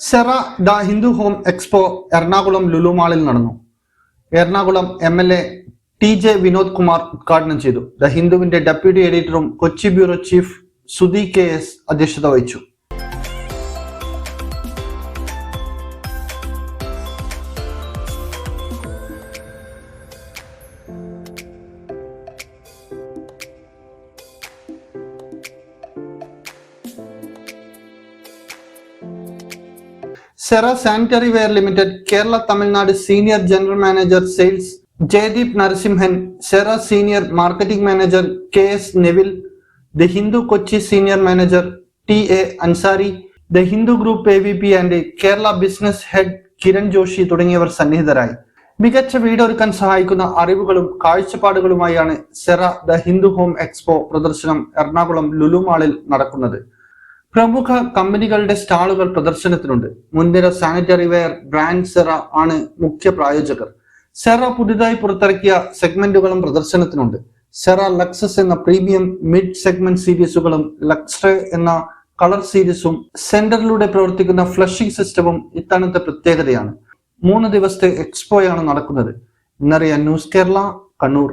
Cera the Hindu home expo Ernakulam Lulu മാളിൽ നടന്നു. Ernakulam M L A T J Vinod Kumar ഉദ്ഘാടനം ചെയ്തു. The ഹിന്ദുവിന്റെ deputy എഡിറ്ററും Kochi bureau chief Sudhi K S അധ്യക്ഷത വഹിച്ചു. Cera sanitary ware limited Kerala Tamil Nadu senior general manager sales Jayadeep Narasimhan Cera senior marketing manager K S Neville the Hindu Kochi senior manager T A Ansari the Hindu group A V P and Kerala business head Kiran Joshi തുടങ്ങിയവർ സന്നിഹിതരായി. മികച്ച വീടൊരുക്കാൻ സഹായിക്കുന്ന അറിവുകളും കാഴ്ചപ്പാടുകളുമായാണ് Cera the Hindu home expo പ്രദർശനം എറണാകുളം ലുലു മാളിൽ നടക്കുന്നത്. പ്രമുഖ കമ്പനികളുടെ സ്റ്റാളുകൾ പ്രദർശനത്തിനുണ്ട്. മുൻനിര സാനിറ്ററി വെയർ ബ്രാൻഡ് സെറ ആണ് മുഖ്യ പ്രായോജകർ. സെറ പുതുതായി പുറത്തിറക്കിയ സെഗ്മെന്റുകളും പ്രദർശനത്തിനുണ്ട്. സെറ ലക്സസ് എന്ന പ്രീമിയം മിഡ് സെഗ്മെന്റ് സീരീസുകളും ലക്സ്ട്രേ എന്ന കളർ സീരീസും സെന്ററിലൂടെ പ്രവർത്തിക്കുന്ന ഫ്ലഷിംഗ് സിസ്റ്റവും ഇത്തവണത്തെ പ്രത്യേകതയാണ്. മൂന്ന് ദിവസത്തെ എക്സ്പോയാണ് നടക്കുന്നത്. ഇന്നറിയാൻ ന്യൂസ് കേരള കണ്ണൂർ.